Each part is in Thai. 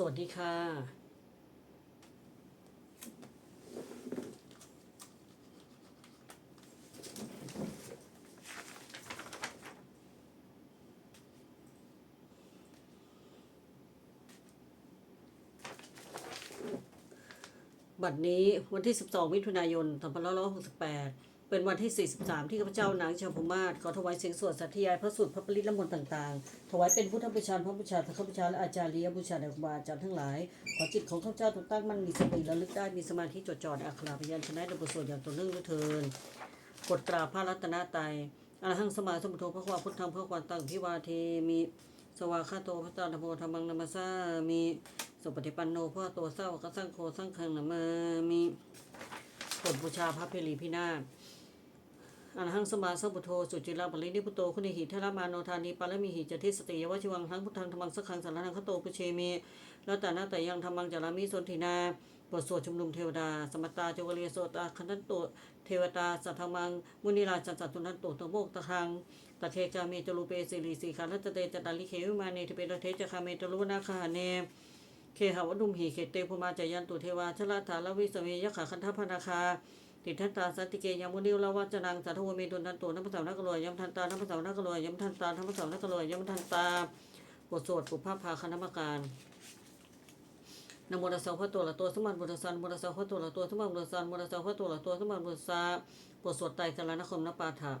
สวัสดีค่ะ บัดนี้วันที่ 12 มิถุนายน 2568 เป็นวันที่ 43 ที่ข้าพเจ้านางชาวพมาศขอถวายเสียงสวดสัตยายพระสูตรพระปริตและมนต์ต่างๆ ถวายเป็นพุทธบูชาพระบูชาสังฆบูชาและอาจารย์ลียบูชาแด่ครูบาอาจารย์ทั้งหลาย ขอจิตของข้าพเจ้าถูกตั้งมั่นมีสติระลึกได้มีสมาธิจดจ่ออัคราพยัญชนะในบทสวดอย่างต่อเนื่องด้วยเทินกดตราพระรัตนตรัยอรหังสมาสมุทโธพระความพุทธังพระความตั้งพิวาเทมิสวาคาโตพระตาธรรมโมธรรมังนามาสามิสุปฏิปันโนพระตัวเศร้ากสังโฆสังฆังนามามิกดบูชาพระเพลีพินาศ อรหังสมาสัมพุทโธสุจิราปรินิพุโตคุณิหิทรามาโนทานีปารมีหิจติสติยวชิวังทั้งพุทธังธรรมังสักขังสารนังคโตปุเชมิรัตนาแต่ยังธรรมังจารามิสนทินาบทสวดชุมนุมเทวดา สมตตาจวเรียโสตาคันตันโตเทวตาสัทธมัง มุนีราจันสัตตุนันโตตโมกตะคังตะเคกาเมจรูเปสิริสีขานัตเตจตันลิเขวิมาเนทิเปตเทจคาเมจรุนาคาเนเคหาวดุมหีเขตเตภูมาจายันตุเทวาชลาถาลวิสเมยขะคันทพนาคา ติทันตาสันติเกยามุนิวลาวัจนังสัทธวเมตุนันโตนัพสาวนักรวยยมทันตานัพสาวนักรวยยมทันตานัพสาวนักรวยยมทันตาบทสวดปุพพาภาคณมการนโมตัสสะพระตัวละตัวสมันบุตรสันบุตรสัพพระตัวละตัวสมันบุตรสันบุตรสัพพระตัวละตัวสมันบุตรสาบทสวดไตรสารนคมนปาถะ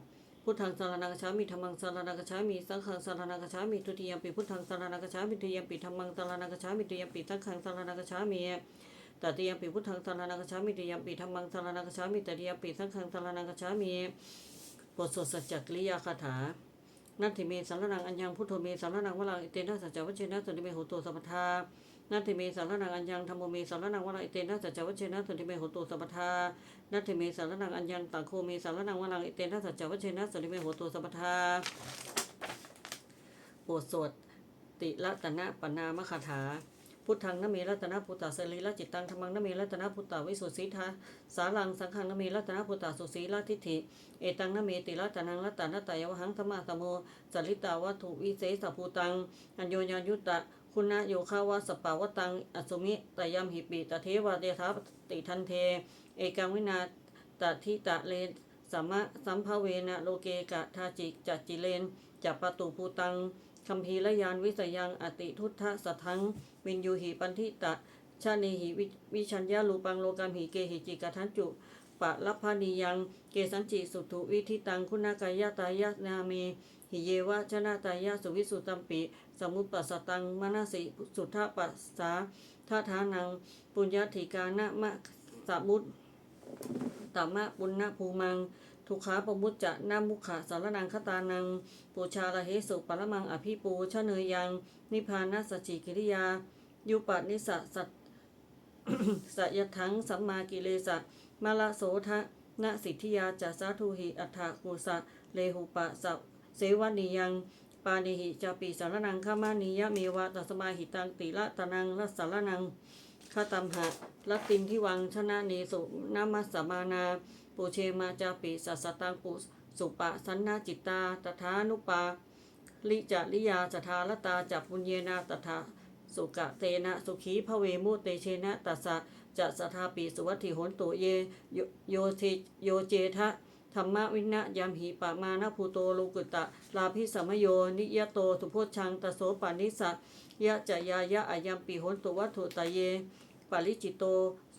พุทธังสารนังกัจฉามิธรรมังสารนังกัจฉามิสังฆังสารนังกัจฉามิทุติยมปิพุทธังสารนังกัจฉามิทุติยมปิธรรมังสารนังกัจฉามิทุติยมปิสังฆังสารนังกัจฉามิ ตติยมปิพุทธังสารนังกัจฉามิทุติยมปิธรรมังสารนังกัจฉามิตติยมปิสังฆังสารนังกัจฉามิบทสวดสัจจกริยาคาถานัตถิเมสารนังอัญญังพุทโธเมสารนังวลังอิเตนะสัจจวัชเชนะสุนิเมโหตุสัพทานัตถิเมสารนังอัญญังธรรมโมเมสารนังวลังอิเตนะสัจจวัชเชนะสุนิเมโหตุสัพทานัตถิเมสารนังอัญญังตังโคเมสารนังวลังอิเตนะสัจจวัชเชนะสุนิเมโหตุสัพพทาบทสวดติละตนะปนามคาถา พุทธังนเมรัตนพุตตาสรีละจิตตังธรรมังนเมรัตนพุตตาวิสุทธิทาสารังสังฆังนเมรัตนพุตตาสุสีละทิฏฐิเอตังนเมติรัตนังรัตนตายวหังธรรมะตโมจริตาวัตถุวิเศษภูตังอัญโยญายุตตะคุณะโยคาวาสปาวตังอสุมิตยัมหิปิตเทวาเดทาติทันเท เอกังวินาตทิตะเลนสัมมะสัมภเวนะโลเกกะทาจิกจัจจิเลนจัปปตุภูตัง คัมภีรยานวิสยังอติทุทธสัทังวินยูหิปันทิตะ ชาเนหิวิวิชัญญาลูปังโลกามหิเกหิจิกทันจุปะลัพพานิยัง เกสัญจิสุทุวิธิตังคุณากายตายะนาเมหิเยวะชนะตายะสุวิสุตัมปิ สมุปปัสตังมนาสิสุทธปัสสาท่าทานัง ปุญญาธิกานะมะสมุตตมะปุณณภูมัง ทุกขาปมุจจะนามุขะสารนังคตานัง ปูชาละเหสุปรมังอภิปูชะเนยยัง นิพานัสจิกิริยา ยุปนิสสสัตสยทังสัมมากิเลสะมาละโสทะนะสิทธิยาจัสาทุหิอัฏฐกุสะเลหุปะสัเสวนิยัง ปานิหิจาปิสารนังขามานิยะเมวะตัสมาหิตังติละตะนังรัสารนังฆาตัมหะลัตตินทิวังชนะเนสุนามัสสมานา ปูเชมาจาปิสัสตังปุสุปะสันนาจิตตาตถานุปาลิจาริยาสทาลตาจับปุญเยนาตถาสุกะเตนะสุขีพระเวมุเตเชนะตัสสะจะสทาปิสุวัตถิโหนตุเยโยโยเทโยเจทะธรรมวินะยามหีปะมานะภูโตโลกุตตะลาภิสมโยนิยโตสุโพชังตโสปานิสะยะจยายะอายัมปิโหนตุวัตถุตะเยปาริจิตโต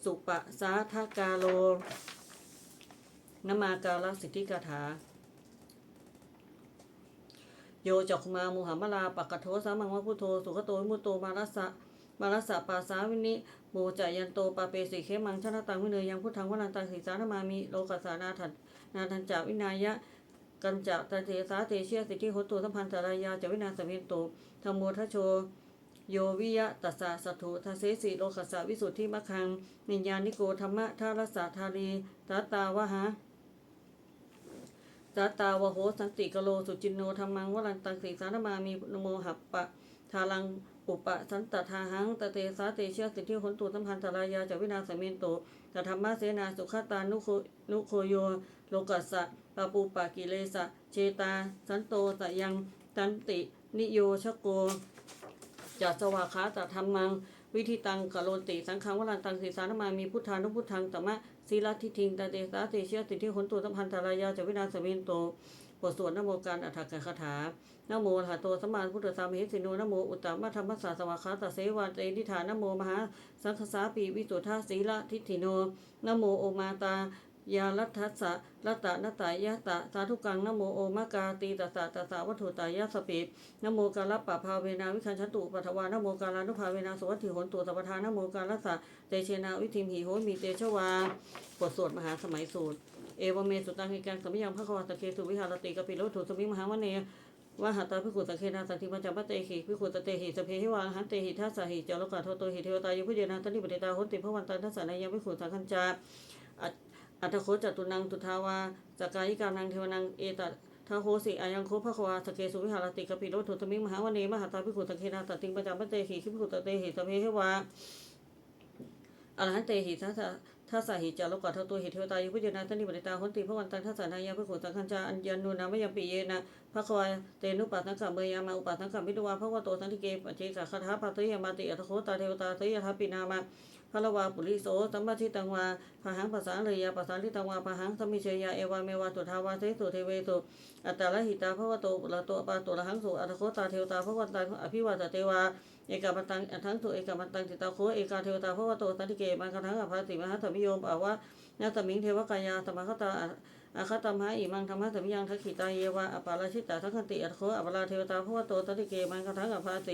สุปะสาทกาโล นมากาลสิทธิกถา โยจกมามุหัมมาลาปักกโทสามังวะพุโธสุขโตมุตโตมารัสสะมารัสสะปาสาวินิโมจายันโตปาเปสิเคมังชนะตังวิเนยยังพุทธังวนันตังสิสานามามิโลกัสานาทันนาทันจาวินายะกันจะตเทสาเตเชียสิทธิโหตุสัมพันธ์สารายาจวินาสมินโตธรรมโมทชโชโยวิยะตัสสะสัตุทาเสสิโลกัสสะวิสุทธิมัคคังนิญญานิโกธรรมะทารสสะทารีตาตาวะหะ ตาตาวโหสันติกโลสุจินโนธรรมังวรันตังสีสารมามีนโมหัปปะทาลังอุปะสันตทาหังตะเตสาเตเชยสิทธิหนตุสัมพันธ์ตรายาจาวินาสเมนโตตถรรมะเสนาสุขตานุโคนุโคโยโลกัสสะปะปูปะกิเลสะเชตา สันโตตะยังตันติ นิโยชโกจัสวาคาตธรรมัง วิธีตังกะโลติสังฆังวรันตังสีสานามามีพุทธานุพุทธังตมะ ศีลทิทิงตาเตสาเตเชียติที่ขนตัวสัมพันธารายาจวินาศวินโตบทสวดนโมการอัฏฐกคาถานโมหะโตสมานพุทธสามหิสิโนนโมอุตตมธรรมสสาสวาคาตเสวานเตนิธานโมมหาสังคสาปีวิสุทธาศีลทิฏฐิโนนโมโอมาตา ยาลัทธัสสะรัตตะนตายะตะสาธุกังนโมโอมะกาตีตสสะตสสะวัตถุตายะสปินโมกาลปะภาเวนาวิคันชตุปัทวานโมกาลานุภาเวนาสวัสดิโหนตุสัพทานโมกาลัสะเตเชนาวิธิมหิโหมีเตชวาบทสวดมหาสมัยสูตร เอวเมสุตังหิการสมิยังพระควาตะเคสุวิหารติกปิโลถุสมิมหาวเนวะหาตาพิคุตะเคนาสันติมัจจปะเตหิพิคุตะเตหิสเพหิวังหันเตหิทัสสหิเจโลกาโทโตหิเทวตายุพุเยนาตันติปเตตาโหติพระวันตันทัสสนายะพิคุสังคัญจา อัตโคจตุนังตุทาวาสกกายิกานังเทวนังเอตทาโหสิอายังโคภควาสเกสุวิหารติกปิโลถุสมิมหาวเนมหาตาพิคุตะเคนาสติมัจจปะเตหิพิคุตะเตหิสเพหวาอรหันเตหิทัสทัสสหิจาโลกัตตัวหิเทวตายุพุทธนาตันิปริตาหนติพระวันตังทัสสะนายาพระโขตังคัญจาอัญญานุนามยปิเยนะพระควายเตนุปัสสังกัมเมยามาอุปัสสังกัมมิตวาพระวโตสันติเกปเจกะคาถาปัตติยามาติอัตโคตาเทวตาเตยทัพปินามา พระละวาปุริโสสัมมาทิตังวาพหังภาษาเลยาภาษาทิตังวาพหังสมิเชยาเอวาเมวาตุทาวาเสสุเทเวตุอัตตาลหิตาพระวโตปุระโตปาตุระหังสุอัตโคตาเทวตาพระวันตังอภิวาตเตวาเอกามันตังอัทั้งสุเอกามันตังติตาโคเอกาเทวตาพระวโตสันติเกมันกันทั้งอภัสติมหาธรรมิโยมป่าวะนาตมิงเทวกายาสมคตาอาคตมหาอิมังธรรมะธรรมิยังทักขิตาเยวะอปาราชิตาทักขันติอัตโคอปาราเทวตาพระวโตสันติเกมันกันทั้งอภัส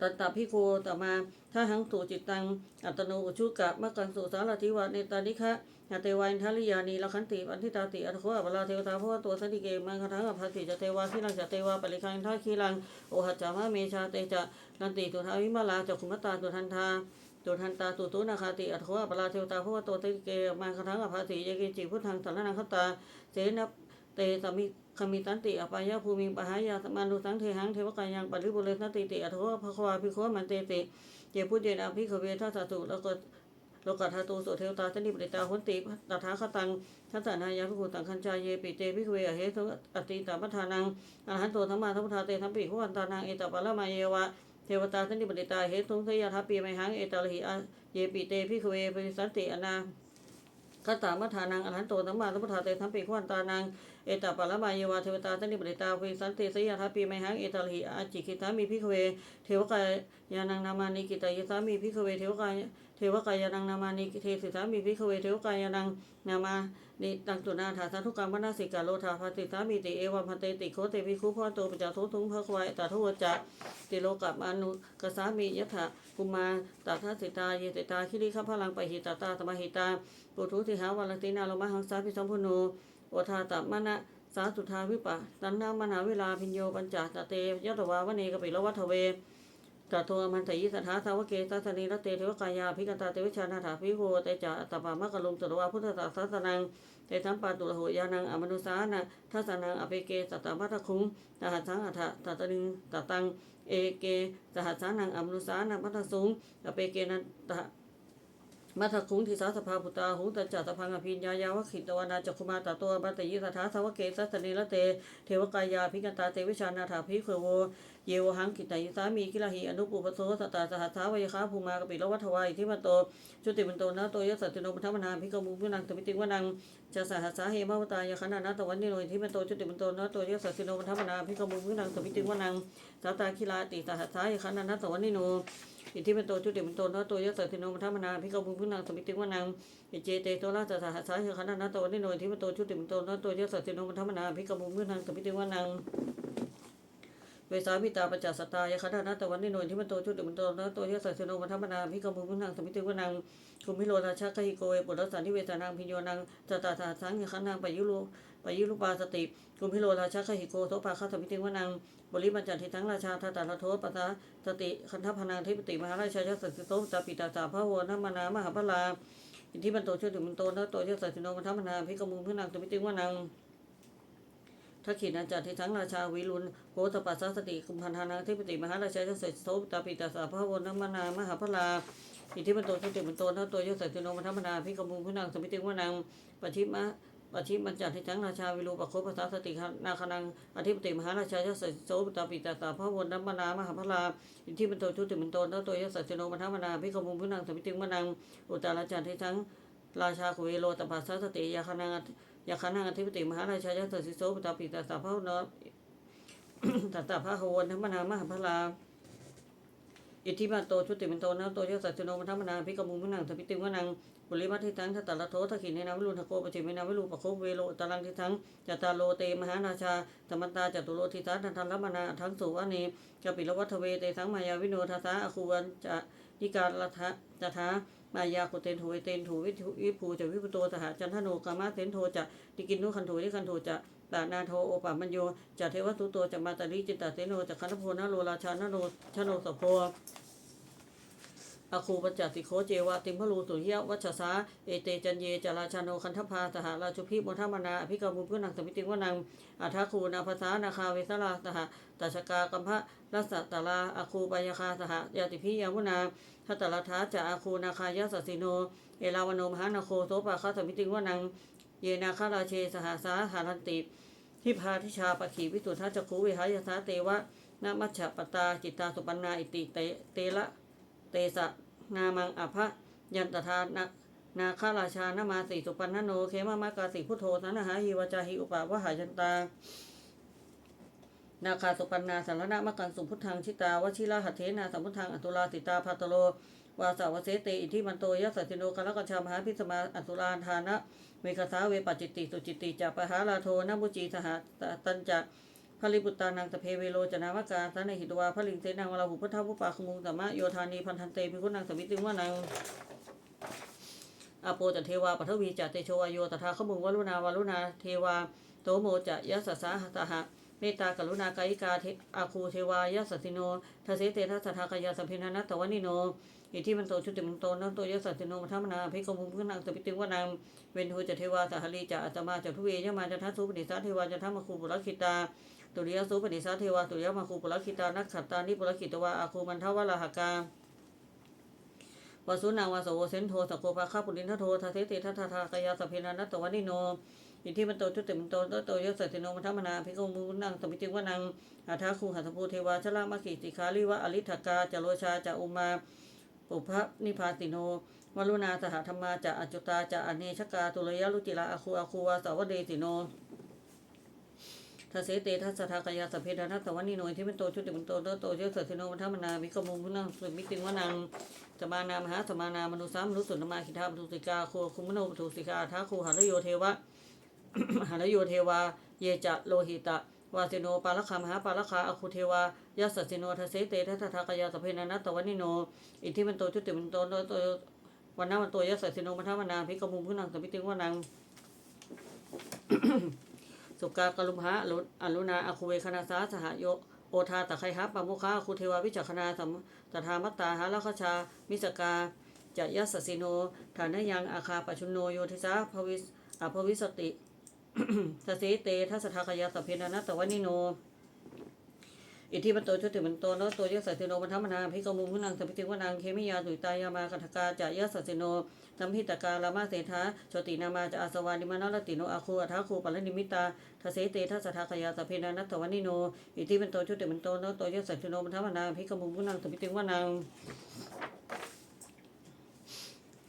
ติตัตตาพิโคตมาถ้าหังสูจิตตัง อัตโนอุชุกะมะกังสุสารทิวะเนตานิคะอาเตวาอินทาริยานีละขันติปันทิตาติอัตโคอปาราเทวตาพระวโตสันติเกมันกันทั้งอภัสติจเทวาขีลังจเทวาปริคังทักขีลังโอหัจจามะเมชาเตจะนันติตุทาวิมาลาจักขุมตาตุทันทาตุทันตาตุตุนาคาติอัตโขอปราเทวตาพระวโตติเกมาคทังอภาสียเกจิพุทธังสันนังคตาเสนเตสมิ คมิตันติอปายาภูมิปหายาสมานุสังเทหังเทวกายังปริบุเรสติติอัตโขภควาภิโคมันเตติเจพุทเยนาภิขเวทัสสุแล้วก็โลกัทาตุโสเทวตาตนิปริตาหุนติตถาคตังทัสสนายาภิกขุตังคัญจายเยปิเตภิกขเวอเหตุอติตามัทานังอรหันโตธรรมาทัพพุทาเตทัมปิขวันตานังเอตปะละมาเยวะเทวตาสันติปฏิตาเหตุงสยทัพปีไมหังเอตาลหิอาเยปิเตพิคเวปริสันติอนาคตามัทานังอรหันโตสัมมาสัมพุทาเตทัมปิขวันตานัง เอตปะละมายวาเทวตาสันติปฏิตาปริสันติสยทัปีไมหังเอตาลหิอาจิกิตามีพิคเว เทวกายานังนามานิกิตายสามีพิคเวเทวกายเทวกายานังนามานิเทสิสามีพิคเวเทวกายานังนามานิตังตุนาถาสาธุกรรมนาสิกาโลธาภาติสามีติเอวัมพันเตติโคเตปิคุพ่อโตปจาโททุงพระควายตาทุวจะติโลกับอนุกสามียถะกุมาตาทัสิตาเยติตาคิริขพลังไปหิตาตาสมาหิตาปุถุติหาวัลตินาโลมหังสาพิสัมพุโน โอทาตมณะสาสุทาวิปะตันนามนาเวลาพิญโยปัญจตเตยตวาวเนกปิโลวัทเวตโทมันตยิสถาสาวเกตัสนีรเตเทวกายาภิกันตาเตวิชานาถาภิโหเตจาตปามะกะลุมตรวาพุทธตาสัสนังเตสัมปาตุระโหยานังอมนุสานะทัสนังอเปเกสัตตมัตคุงตหัสสังอัฏฐตัตนิงตตังเอเกสหัสสานังอมนุสานะมัตสุงอเปเกนันตะ มัทคุงทิสาสภาพุตาหุงตัจจตพังอภิญญายาวขิตวนาจักคุมาตาตัวบัตยิสถาสาวเกสัสนีรเต เทวกายาภิกันตาเตวิชานาถาภิเขโว เยวหังกิตายิสามีกิลาหิอนุปุปโสสตาสหัสสาวยคาภูมากปิโลวัฏวายทิมันโตจุติมันโตนะโตยสัตติโนปทัมนาภิกมุงพินังตมิติวนังจะสหัสสาเหมาวตายขนานาตวันนิโนทิมันโตจุติมันโตนะโตยสัตติโนปทัมนาภิกมุงพินังตมิติวนังสาตาคิลาติสหัสสายขนานาตวันนิโน อิทิมันโตจุติมันโตนะโตยสัตติโนปทัมนาภิกมุงพินังตมิติวนังอิเจเตโตราสหัสสายขนานาตวันนิโนทิมันโตจุติมันโตนะโตยสัตติโนปทัมนาภิกมุงพินังตมิติวนังเวสามิตาปัจจสตายคณะนาตวันนิโนที่มันโตชุดมันโตนะโตยสัสโนมัธรรมนาพิกมุพุนังสมิติวนังคุมิโลราชกหิโกเอปุตตสันทิเวสานังพิญโยนังจตตาสาสังยคันนังปยุลุ ปยุลุปาสติคุมพิโลราชกหิโกโตปาคาสมิติวนังบริบัญจันทิทั้งราชาทัตตาโทปัสสะสติคันทพนังเทปติมหาราชาสัสสิโตตาปิตาสาพระโวนัมานามหาพลาอิทธิมันโตชุดมันโตนะโตยสัสโนมัธรรมนาพิกมุงพุนังสมิติวนังทักขิณาจารย์ที่ทั้งราชาวิรุณโหตปัสสสติคุมพันธานังทิปติมหาราชาเจสโสตาปิตาสาพระวนมนามหาพลาอิทธิมันโตชุติมันโตนะโตัวยศติโนมัธรรมนาพิกมุงพินังสมิติวนังปชิมะปชิมัญจันทิจังราชาวิรูปโคภาษาสตินาคนังอธิปติมหาราชายสโสปตาปิตาตาพระวนนัมมนามหาพราอิทิมันโตชุติมันโตนโตยสัจโนมัทมนาพิกมุพุนังสมิติมนังอุตาราจันทิจังราชาคุเวโลตปัสสสติยาคนังยาคนังอธิปติมหาราชายสโสปตาปิตาตาพระวนตตาพระวนนัมมนามหาพระลา อิทธิมาโตชุติมันโตนะโตเยสัจโนมัทมนาพิกมุมุนังสพิติวนังบุริมัทิตังทัตตะละโททขินในนาวิรุณทโกปจิเมนาวิรูปโคเวโลตารังทิทังจัตตาโลเตมหานาชาธรรมตาจตุโลทิทันทันรมนาทั้งสุวานีกปิลวัฒเวเตสังมายาวิโนทัสสะอคูวันจะนิการละทะจะทามายาโคเตนโถเตนโถวิทุวิภูจะวิปุโตสหจันทโนกามาเตนโทจะดิกินนุคันโถนิคันโทจะ ตานาโทโอปามัญโยจะเทวตุโตจะมาตาลิจิตตาเตโนจะคันธโพนะโลราชานโนชโนสโพอคูปัจจติโคเจวะติมพลูสุริยวัชสาเอเตจันเยจาราชาโนคันทพาสหราชุพิมทมนาอภิกรมุเพุนังสมิติวนังอัทคูนาภาษานาคาเวสลาสหตัชกากัมภะรัสตาลาอคูปายคาสหยาติพิยามุนาทัตลทัสจะอาคูนาคายาสสิโน เอลาวโนมหานาโคโสปาคาสมิติวนัง เยนาคาราเชสหสาหารันติ ทิพาทิชาปะขีวิสุทธาจักขุเวหายสาเตวะนามัชฉปตาจิตตาสุปันนาอิติเตเตละเตสะนามังอภะยันตทานะนาคาราชานามาสีสุปันนโนเคมามากาสีพุทโธสันหาหิวจาหิอุปาวหายันตา นาคาสุปันนาสารณะมะกันสุพุทธังชิตาวชิราหัตเทนาสัมพุทธังอตุลาติตาภาตโล วาสาวเสเตอิทิมันโตยสัสสิโนกะละกัญชามหาพิสมาอสุลานทานะเวคสาเวปจิติสุจิติจาปหาลาโทนะมุจีสหตันจะพลิบุตตานังตะเพเวโลจนามกาสันในหิตวาพลิงเสนังวลาหุพุทธพุปาคมุงสัมมะโยธานีพันธันเตพิคุนังสมิติวานังอาโปจะเทวาปัทวีจะเตโชวโยตถาขมุงวรุณาวารุณาเทวาโตโมจะยัสสะหะหะเมตตากรุณากายิกาเทอาคูเทวายัสสิโนทเสเตทัสสทากายาสัมพินานัตตวนิโน อิทิมันโตชุติมันโตนันโตยัสสสิโนมัทมนาภิกขมุงพุนังสปิติวนังเวนทูจะเทวาสหลีจะอัตมาจะทุเวยมาจะทัสุปนิสาเทวาจะทัมคูปุรคิตาตุริยสุปนิสาเทวาตุริยมาคูปุรคิตานักขัตตานิปุรคิตวาอาคูมันทวะลาหกาวสุนาวาสโวเซนโทสโกภาคาปุรินทโททาเทติทัตทากายาสพเพนานัตวันิโนอิทิมันโตจุติมันโตโตโตยสัติโนมัทมนาภิกขมุนังสมิติวนังอาทาคูหัตภูเทวาชลามกิติคาลิวะอลิทกาจโรชาจะอุมา ปุพะนิพาติโนวรุณาสหธรรมาจะอจุตาจะอเนชกาตุลยะลุจิระอาคูอาคูวาสาวเดติโนทเสเตทัสทากายาสเพดานัตตวันิโนที่เป็นโตชุติเป็นโตโตโตเยสัติโนมัทมนาภิกขุมุนังสุมิติวนังสมานามหาสมานามนุสามนุสุนมาคิทาปทุสิกาโคคุมโนปทุสิกาทาคูหารโยเทวะหารโยเทวา เยจะโลหิตะ วาสิโนปาลคามหาปาลคาอคุเทวายัสสสิโนทเสเตทัทธากายาสเพนานัตตวันิโน อิทธิมันโตชุติมันโตโตวันนามันโตยัสสสิโนมัทมนาภิกขุมุนังสมิติวนังสุกากลุมหะอรุอรุณาอคุเวคณาสาสหโยโอทาตะไคหะปะมุขาคุเทวาวิจักขณาสัมตถามัตตาหาลคชา มิสกาจะยัสสิโน ฐานยังอาคาปชุนโนโยทิสาภวิสอภวิสติ สเสเตทัสทากยาสพเพนานัตตวันิโน อิทธิมันโตชุติมันโตโนโตยสัสสิโนมัทมนาภิกมุมุนังสัพพิติวนังเคมิยาสุตายามาคัทกาจะยัสสสิโนสัมพิตกาลามาเสธาโชตินามาจะอาสวานิมานรติโนอาคูอัทาคูปัลนิมิตาทเสเตทัสทากยาสพเพนานัตวันิโน อิทธิมันโตชุติมันโตโนโตยสัสสิโนมัทมนาภิกมุมุนังสัพพิติวนัง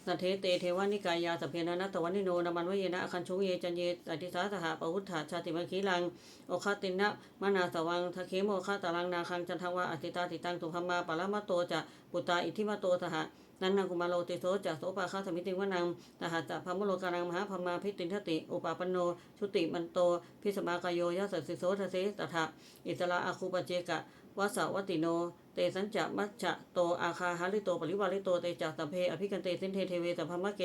สัทเทเตเทวานิกายาสเพนานัตวันิโนนามันวเยนะอคันชุเยจันเยอติสาสหปวุฒาชาติมังคีลังโอคาตินะมนาสวังทะเคโมคาตารังนาคังจันทวะอติตาติตังตุพมาปะละมะโตจะปุตตาอิทิมาโตสหะนันนังกุมาโลติโสจะโสปาคาสมิติวนังตหะจะพมุโลกานังมหาพมาพิตินทติ อุปาปโน ชุติมันโต พิสมากายโยยัสสสิโสทะเสตถะอิสระอาคูปเจกะ วสาวติโน เตสัญจะมัจจะโตอาคาหาริโตปริวาริโตเตจัสัมเพอภิกันเตสินเทเทเวสัพพมะเก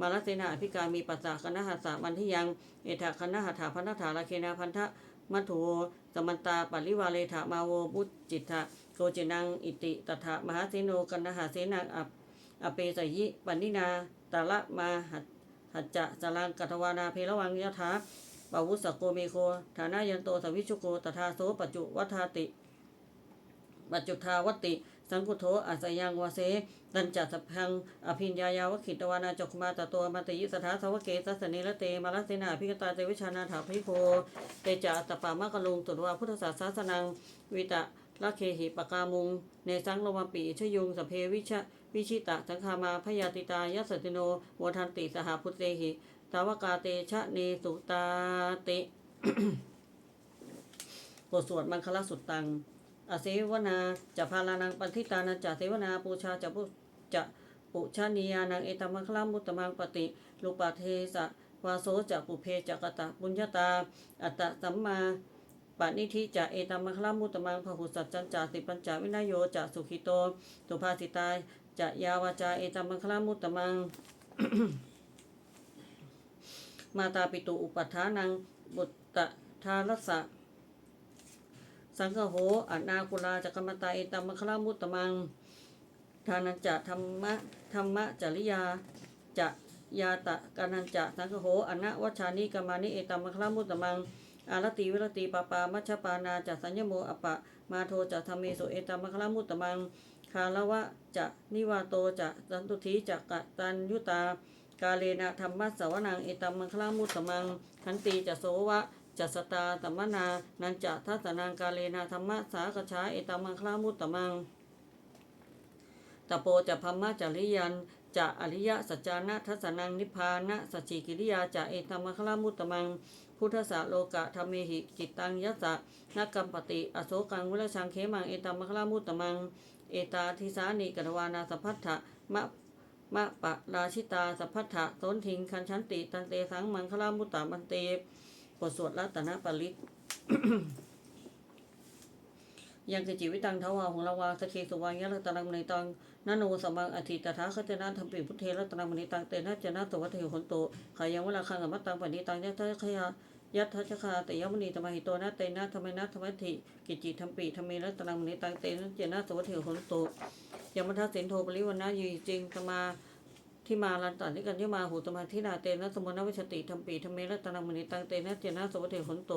มาลเสนาอภิการมีปัสสะคณหัสสะมันทิยัง เอถะคณหัตถาพันธถาลาเคนาพันธะมัทโวสมันตาปริวาเลถามาโวบุจจิตะโกจินังอิติตถะมหาเสโนกันหาเสนังอัปอเปสยิปันนินาตาละมาหัดหัจจะสลังกัตวานาเพระวังยถาปาวุสสโกเมโคฐานายันโตสวิชุโกตถาโสปัจจุวัฏาติ ปัจจุทาวติ สังกุโทอาสยังวาเสตันจัสพังอภิญญายาวขิตวานาจกมาตตัวมาติยิสถาสวเกสัสเนละเตมาลเสนาพิกตาเตวิชานาถาภิโคเตจะตปามะกลุงตุวาพุทธศาสนังวิตะละเคหิปกามุง เนสังโลมาปีชยุงสเพวิชวิชิตะสังคามาพยาติตายัสสติโนวทันติสหพุทเตหิตาวกาเตชะเนสุตาเตบทสวดมังคลสุตตัง อเสวนาจะพาลานังปันทิตานันจะเสวนาปูชาจะปุจะปุชานียานังเอตัมมังคลามุตตมังปฏิลูปาเทสะวาโสจะปุเพจะกตะปุญญาตา อัตตะสัมมาปณิทิจะเอตัมมังคลามุตตมังพหุสัจจันจาสิปัญจวินยโยจะสุขิโตตุภาสิตายจะยาวาจาเอตัมมังคลามุตตมังมาตาปิตุอุปัฏฐานังบุตตะทารัสะ สังฆโหอนาคุลาจักรมตาเอตมะคลามุตตมัง ทานันจะธรรมะธรรมะจริยาจะยาตะกานันจะสังฆโหอนะวัชานิกามานิเอตมะคลามุตตมัง อารติวิรติปปามัชปานาจะสัญญโมอปะมาโทจะธรรมเมสุเอตมะคลามุตตมัง คาละวะจะนิวาโตจะสันตุทีจะกตันยุตากาเลนะธรรมะสวนังเอตมังคลามุตตมังขันติจะโสวะ จัสตาตมนา นันจะทัสนังกาเลนะธรรมะสากชาเอตัมมังคลามุตตมังตโปจะพัมมะจริยันจะอริยสัจจานะทัสนังนิพพานะสัจจิกิริยาจะเอตัมมังคลามุตตมังพุทธสาโลกะธรรมเมหิจิตตังยัสสะนักกัมปติ อโศกังวิรชังเขมังเอตัมมังคลามุตตมัง เอตาทิสานิกตวานาสัพพัทธะมะมะปะราชิตาสัพพัทธะโสนทิงคันชันติ ตันเตสังมังคลามุตตมันเต บทสวดรัตนปริตยังกิจิวิตังทวาของลาวาสเคสุวายะรัตนังในตังนาโนสมังอธิตถาคตนาธรรมปิพุทเทรัตนังมณีตังเตนะเจนะสวัตถิคนโตขายังเวลาคังกับมัตตังปณิตังยัตถะขยายัตถะชคาแต่ยมณีตมหิโตนะเตนะธรรมนะธรรมทิกิจิธรรมปิธรรมเมรัตนังมณีตังเตนะเจนะสวัตถิคนโตยมทัสสินโทปริวันนะยีจริงตมา ที่มาลันตันที่กันที่มาหูสมาธินาเตนะสมุนวิชติธรรมปีธรรมเมรัตนังมณีตังเตนะเจนะสวัสดิขนโต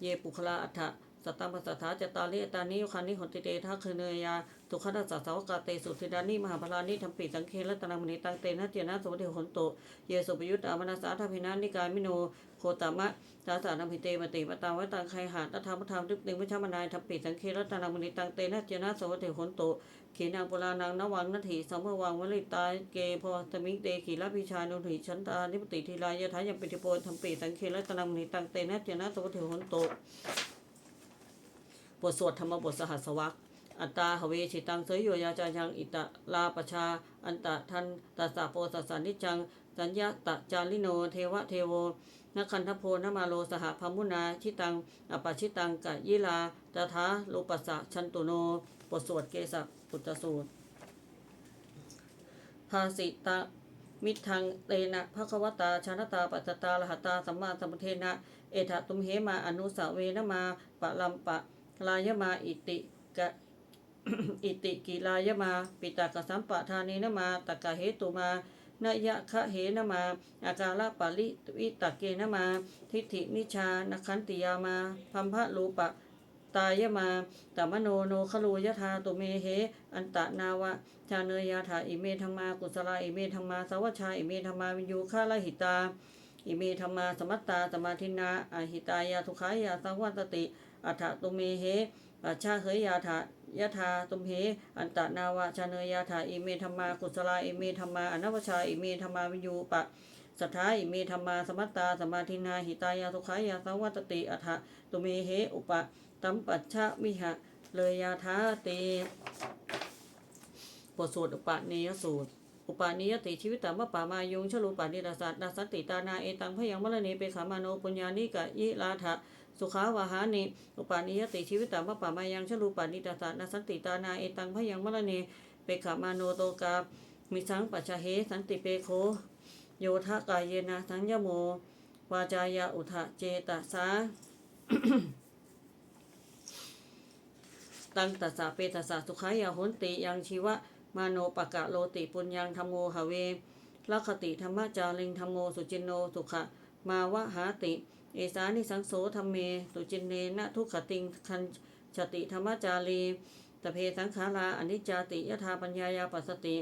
เยปุคลาอัฏฐะสตตัมปัสสะทธาจตาลิตานิยุคานิหนติเตทะคือเนยยา สุขดัสสะสาวกาเตสุธิดานิมหาพลานิธรรมปีสังเครัตนังมณีตังเตนะเจนะสวัสดิหนโต เยสุปยุตตามนาสาทพินานิกายมิโนโคตามะสาสานัมพิเตมติปตาวตังไคหาตธรรมธรรมทึกตึงวิชามนายธรรมปีสังเครัตนังมณีตังเตนะเจนะสวัสดิหนโตขีนางปุรานังนวังนาถีสัมภวังวลิตาเกพอตมิงเตขีลพิชานุถิชันตานิปติทีลายะทายังปิติโปธรรมปีสังเครัตนังมณีตังเตนะเจนะสวัสดิหนโตบทสวดธรรมบทสหัสวรรค อัตตาหเวชิตังเสยโยยาจายังอิตลาปชา อันตะทันตัสสะโปสสสานิจัง สัญญาตะจาริโน เทวะเทโวนักันธโพนมาโลสหพมุนาชิตังอปชิตังกะยิลาตถาโลปัสสะชันตุโนบทสวดเกสปุตตสูตร ภาสิตะมิทังเตนะภควตาชานตาปัจจตาลหตาสัมมาสัมพุทเทนะ เอถะตุมเหมาอนุสาเวนมาปะลัมปะลายมาอิติกะ อิติกิลายมา ปิตากสัมปะทานีนมาตกะเหตุมานยะคะเหนมา อาการลปาลิวิตะเกนมา ทิฏฐินิชานคันติยามาพัมพะรูปะตายมาตัมโนโนคลูยธาตุเมเห อันตะนาวะ ชาเนยยาถาอิเมธรรมากุศลาอิเมธรรมาสวัชชาอิเมธรรมาวินยูฆาลหิตา อิเมธรรมาสมัตตาสมาธินาอหิตายาทุขายาสังวัตติอัฏฐตุเมเห ปัจฉาเหยยาถายะธาตุมเห อันตะนาวะชาเนยยาถาอิเมธรรมากุศลาอิเมธรรมาอนวชาอิเมธรรมาวิยูปะสัทธาอิเมธรรมาสมัตตาสมาธินาหิตายาทุขายาสัวัตติอัฏฐตุเมเหอุปะตัมปัชชะมิหะเลยยาธาเตบทสวดอุปาเนยสูตร อุปาณิยติชีวิตตามป่ามายุงชลูปานิดาสัตนาสันติตานาเอตังพยังมะละเปขามาโนปุญญานิกะยิลาทะ สุขาวาหานิอุปาณิยติชีวิตตามะป่ามายังชลูปานิดาสัตนาสันติตานาเอตังพยังมะละเนเปขามาโนโตกามิสังปัจฉเหสันติเปโค โยทะกายเยนะสัญญโม วาจายาอุทะเจตสาตังตัสสะเปตัสสะสุขายาหุนติยังชีวะมาโนปะกะโลติปุญญังธรรมโมหเวลัคติธรรมจาริงธรรมโมสุจินโนสุขะมาวะหาติ เอสานิสังโสธรรมเมสุจินเนนะทุกขติงคันชติธรรมจารีตเพสังขาราอนิจจาติยถาปัญญายาปัสติ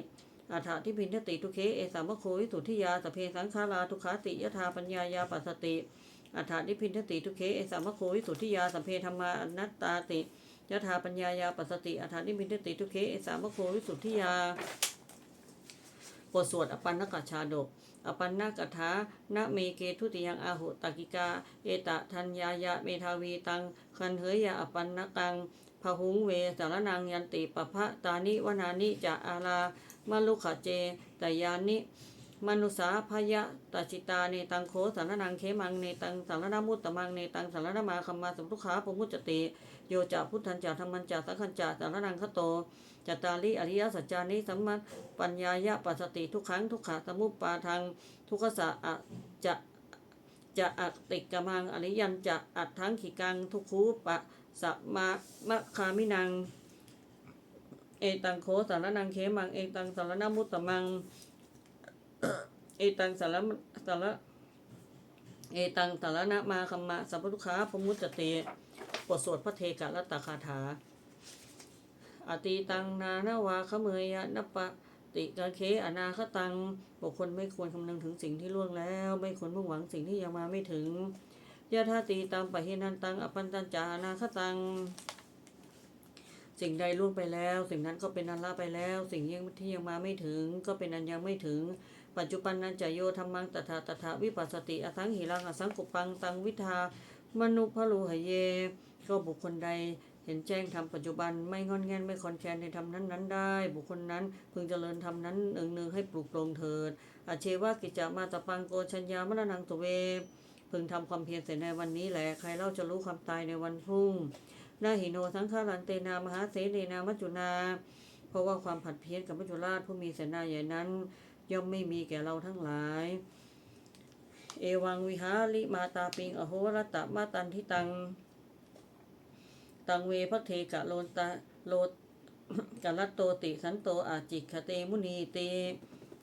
อัฏฐทิพินทติทุเคเอสามโควิสุทธิยาตเพสังขาราทุขาติยถาปัญญายาปัสติอัฏฐทิพินทติทุเคเอสามโควิสุทธิยาสัพเพธรรมาอนัตตาติยถาปัญญายาปัสสติอัฏฐทิพินทติทุเคเอสามโควิสุทธิยา บทสวดอปันนกชาดก อปันนกถานะเมเกทุติยังอาหุตกิกา เอตะทัญญายะเมทาวีตัง คันเหยยะอปันนกังพหุงเวสารนังยันติปะพะตานิวนานิจะอาลามลุขเจตยานิมนุสาพยะตจิตาเนตังโคสารนังเคมังเนตังสารนามุตตมังเนตังสารนามาคัมมาสัมพุขาปมุจติ โยจะพุทธันจะธรรมันจะสังขันจะสารนังคโตจตาริอริยสัจจานิสัมมัตปัญญายะปัสสติทุกขังทุกขะสมุปปาทังทุกขสะอะจะจะอัตติกมังอริยันจะอัตถังขิกังทุกขูปะสะมะมะคามินัง เอตังโคสารนังเคมังเอตังสารนามุตตมังเอตังสารสารเอตังสารณมาคัมมะสัพพทุกขาพมุจจเต บทสวดพระเทกะรัตตคาถา อติตังนานาวาขเมยะนปะติกาเคอนาคตัง บุคคลไม่ควรคำนึงถึงสิ่งที่ล่วงแล้ว ไม่ควรมุ่งหวังสิ่งที่ยังมาไม่ถึงยะธาตีตังปะหินันตังอปันตัญจานาคตัง สิ่งใดล่วงไปแล้ว สิ่งนั้นก็เป็นอันละไปแล้ว สิ่งยังที่ยังมาไม่ถึง ก็เป็นอันยังไม่ถึง ปัจจุบันนันจะโยธรรมังตถาตถาวิปัสสติอสังหิรังอสังกุปังตังวิทามนุพะโลูหเย ก็บุคคลใดเห็นแจ้งทำปัจจุบันไม่งอนแงนไม่คอนแคนในธรรมนั้นนั้นได้ บุคคลนั้นพึงเจริญธรรมนั้นหนึ่งหนึ่งให้ปลุกปลงเถิดอาเชวะกิจามาตปังโกชัญญามรณังตุเว พึงทำความเพียรเสร็จในวันนี้แหละใครเล่าจะรู้ความตายในวันพรุ่งนาหิโนสังขารันเตนามหาเสเนนามัจจุนา เพราะว่าความผัดเพี้ยนกับมัจจุราชผู้มีเสนาใหญ่นั้น ย่อมไม่มีแก่เราทั้งหลาย เอวังวิหาริมาตาปิงอโหรตะมาตันทิตัง ตังเวพระเทกะโลนตะโลกะลัตโตติสันโตอาจิกขเตมุนีเต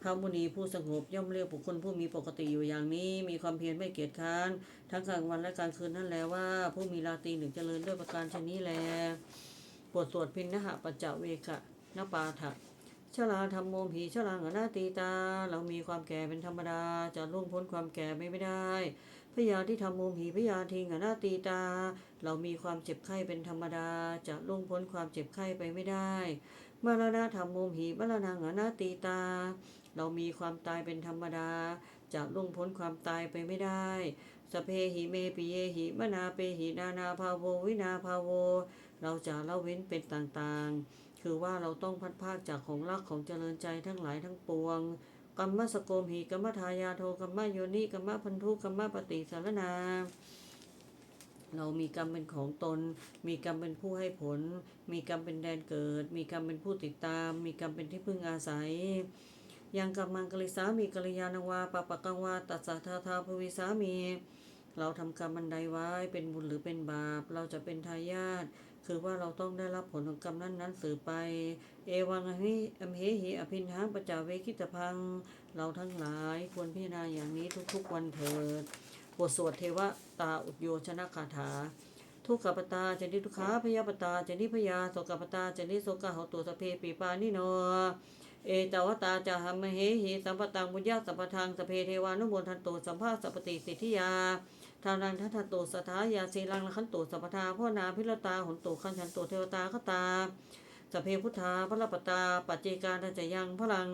พระมุนีผู้สงบย่อมเรียกบุคคลผู้มีปกติอยู่อย่างนี้ มีความเพียรไม่เกียจค้าน ทั้งกลางวันและกลางคืนนั่นและว่า ผู้มีราตรีหนึ่งเจริญด้วยประการชนี้แลบทสวดพินนะหะปัจจเวกะนปาถะชลาธรรมโมผีชลาหนาตีตา เรามีความแก่เป็นธรรมดา จะล่วงพ้นความแก่ไม่ได้ พยาที่ทำมุมหีพยาทิงหนาตีตา เรามีความเจ็บไข้เป็นธรรมดา จะล่วงพ้นความเจ็บไข้ไปไม่ได้มรณะธรรมมุมหีมรณะหนาตีตา เรามีความตายเป็นธรรมดา จะล่วงพ้นความตายไปไม่ได้สเพหิเมปิเยหิมนาเปหินานาภาโววินาภาโว เราจะละเว้นเป็นต่างๆ คือว่าเราต้องพัดภาคจากของรักของเจริญใจทั้งหลายทั้งปวง กัมมะสโกมหิกัมมทายาโทกัมมโยนิกัมมพันธุกัมมปฏิสารนา เรามีกรรมเป็นของตน มีกรรมเป็นผู้ให้ผล มีกรรมเป็นแดนเกิด มีกรรมเป็นผู้ติดตาม มีกรรมเป็นที่พึ่งอาศัยยังกัมมังกลิสามีกัลยาณวาปะปะกังวาตัสสะทาทาภวิสามี เราทำกรรมอันใดไว้เป็นบุญหรือเป็นบาป เราจะเป็นทายาท คือว่าเราต้องได้รับผลของกรรมนั้นนั้นๆสืบไป เอวังอหิอมเหหิอภินหังปจจาเวคิตพัง เราทั้งหลายควรพิจารณาอย่างนี้ทุกๆวันเถิดบทสวดเทวตาอุโยชนะคาถา ทุกขปตาเจนิทุกขาพยาปตาเจนิพยาโสกปตาเจนิโสกะหตุสเพปีปานิโนเอตาวตาจาหัมเหหิสัมปตังบุญญาสัมปทังสเพเทวานุโมทันโตสัมภาสัพปติสิทธิยา ทานังทัตถโตสถายาสีลังละขันโตสัพพทาพ่อนาพิรตาหนโตขันฉันโตเทวตาขตาสเพพุทธาพระปตาปัจเจกานาจยังพลัง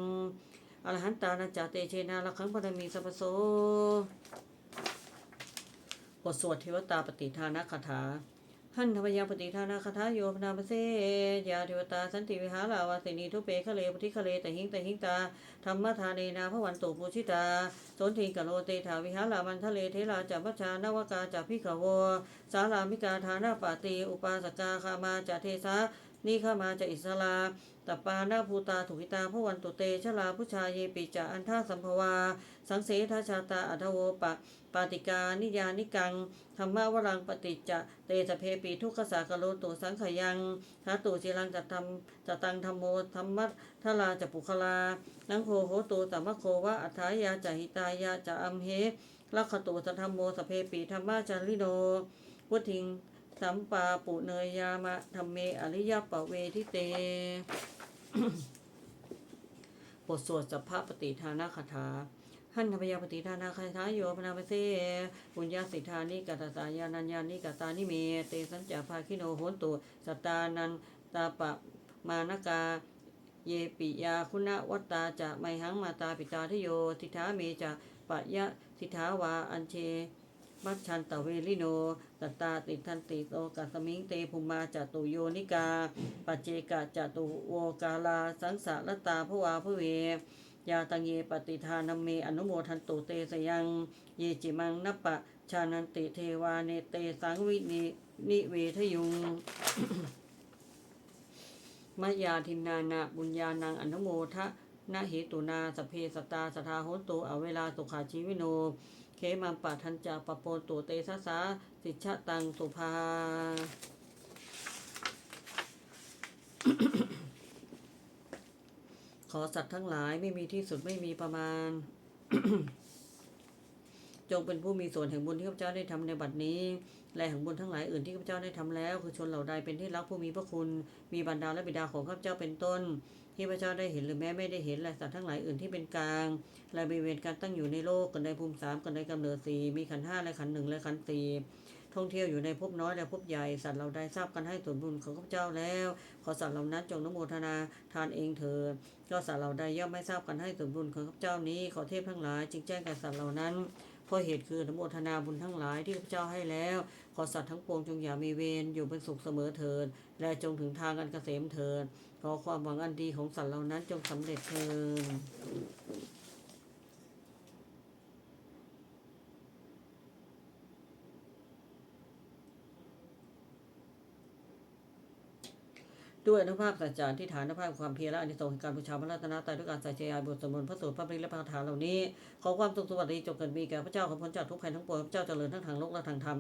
อรหันตานาจาเตเชนาละขังปรมีสัพพโสบทสวดเทวตาปฏิทานคาถา หันธรรมยาปฏิทานาคาถาโยพนาปเสยาเทวตาสันติวิหาราวาสินีทุเปคะเลปฏิคะเลแต่หิงแต่หิงตาธรรมทาเนนาพระวันตุปูชิตาสนทิงกะโลเตถาวิหารามันทะเลเทลาจัพชานวกาจัพิขโวสารามิกาธานาปาตีอุปาสกาคามาจะเทสา นี่ข้ามาจะอิสลาตปานาภูตาถุกิตาพระวันตุเตชลาพุชายเยปิจาอันท่าสัมภวา สังเสทาชาตาอัทโวปะ ปาติกานิยานิกังธรรมวรังปฏิจจะเตสเพปีทุกขสากโลตุสังขยังทัตุจิรังจัตธรรมจัตังธรรมโมธรรมัททลาจะปุคลา นังโคโหตุตัมมะโควะอัฏฐายาจะหิตายาจะอัมเหลักขตุสัทธรรมโมสเพปีธรรมาจาริโนพุทธิง สัมปาปุเนยยามะธรรมเมอริยปะเวทิเตบทสวดสัพพะปฏิทานาคาถาหันธพยาปฏิทานาคาถาโยปนาปเสปุญญาสิทธานิกัตตายานัญญานิกัตานิเม เตสัญจาภาคิโนโหนตุสตตานันตาปะมานากาเยปิยาคุณวัตตาจะไมหังมาตาปิตาทโยทิฐาเมจะปะยะทิฐาวาอัญเช มัชชันตะเวลิโนตตาติทันติโตกัสมิงเตภุมาจตุโยนิกา ปัจเจกะจตุโวกาลา สังสารตาภวาภเวยาตังเยปฏิทานเมอนุโมทันตุเตสยัง เยจิมังนัปปะ ชานันติเทวาเนเตสังวินินิเวทยุงมายาทินนานาบุญญานังอนุโมทะนาเหตุนาสเพสตตาสทาโหตุอเวลาสุขาชีวิโน มังปะทันจาปะโปนตุเตสะสาสิชะตังสุภาขอสัตว์ทั้งหลายไม่มีที่สุดไม่มีประมาณ จงเป็นผู้มีส่วนแห่งบุญที่ข้าพเจ้าได้ทำในบัดนี้ และแห่งบุญทั้งหลายอื่นที่ข้าพเจ้าได้ทำแล้ว คือชนเหล่าใดเป็นที่รักผู้มีพระคุณ มีบรรดาและบิดาของข้าพเจ้าเป็นต้น ที่พระเจ้าได้เห็นหรือแม้ไม่ได้เห็นและสัตว์ทั้งหลายอื่นที่เป็นกลางและมีเวรการตั้งอยู่ในโลกกันในภูมิสามกันในกำเนิดสี่มีขันห้าและขันหนึ่งและขันสี่ท่องเที่ยวอยู่ในภพน้อยและภพใหญ่สัตว์เราได้ทราบกันให้ส่วนบุญของข้าพเจ้าแล้ว ขอสัตว์เหล่านั้นจงนโมทนาทานเองเถิดก็สัตว์เหล่าใดย่อมไม่ทราบกันให้ส่วนบุญของข้าพเจ้านี้ ขอเทพทั้งหลายจึงแจ้งแก่สัตว์เหล่านั้นเพราะเหตุคืออนโมทนาบุญทั้งหลายที่ข้าพเจ้าให้แล้ว ขอสัตว์ทั้งปวงจงอย่ามีเวรอยู่เป็นสุขเสมอเถิดและจงถึงทางอันเกษมเถิดขอความหวังอันดีของสัตว์เหล่านั้นจงสำเร็จเถิด ด้วยอนุภาพสัจจะที่ฐานอนุภาพความเพียรและอนิสงส์การบูชาพระรัตนตรัยด้วยการใส่ใจยายบทสวดมนต์พระสูตรพระปริและพระคาถาเหล่านี้ ขอความสุขสวัสดีจงเกิดมีแก่พระเจ้าขอพ้นจากทุกภัยทั้งปวงพระเจ้าเจริญทั้งทางโลกและทางธรรม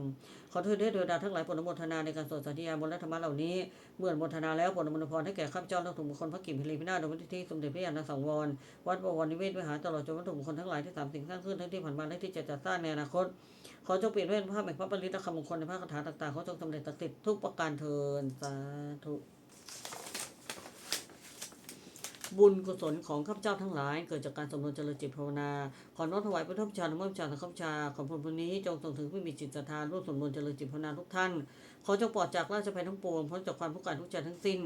ขอโทษด้วยเทวดาทั้งหลายโปรดอนุโมทนาในการสวดสัตยาบนและธรรมะเหล่านี้เมื่ออนุโมทนาแล้วโปนมทนาพรให้แก่ข้าพเจ้าและถูกบุคคลพระกิมพิลีพินาศโดยวันที่สมเด็จพระยาณสังวรวัดบวรนิเวศวิหารตลอดจนวัตถุมงคลทั้งหลายที่สามสิ่งสร้างขึ้นทั้งที่ผ่านมาและที่จะจัดสร้างในอนาคตขอจงเปลี่ยนเป็นภาพแห่งพระปริตและคำมงคลในพระคาถาต่างๆขอจงสำเร็จตักติดทุกประการเทินสาธุ บุญกุศลของข้าพเจ้าทั้งหลาย เกิดจากการสมรวมเจริญจิตภาวนา ขอน้อมถวายพระทพชานุโมชาสังฆชาขอผลบุญนี้จงส่งถึงผู้มีจิตศรัทธาร่วมสมรวมเจริญจิตภาวนาทุกท่าน ขอจงปลอดจากราชภัยทั้งปวงพ้นจากความทุกข์กายทุกใจทั้งสิ้น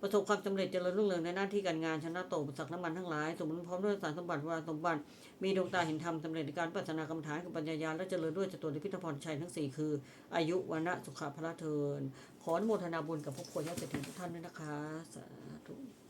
ประสบความสำเร็จเจริญรุ่งเรืองในหน้าที่การงานชนะโตอุปสรรคน้ำมันทั้งหลาย สมบูรณ์พร้อมด้วยสารสมบัติวาสมบัติ มีดวงตาเห็นธรรมสำเร็จในการปัสนากรรมฐานกับปัญญายาและเจริญด้วยจตุรพิธพรชัยทั้งสี่คือ อายุวันะสุขภาพระเทิน ขออนุโมทนาบุญกับพวกโพธิญาติเศรษฐีทุกท่านด้วยนะคะ สาธุ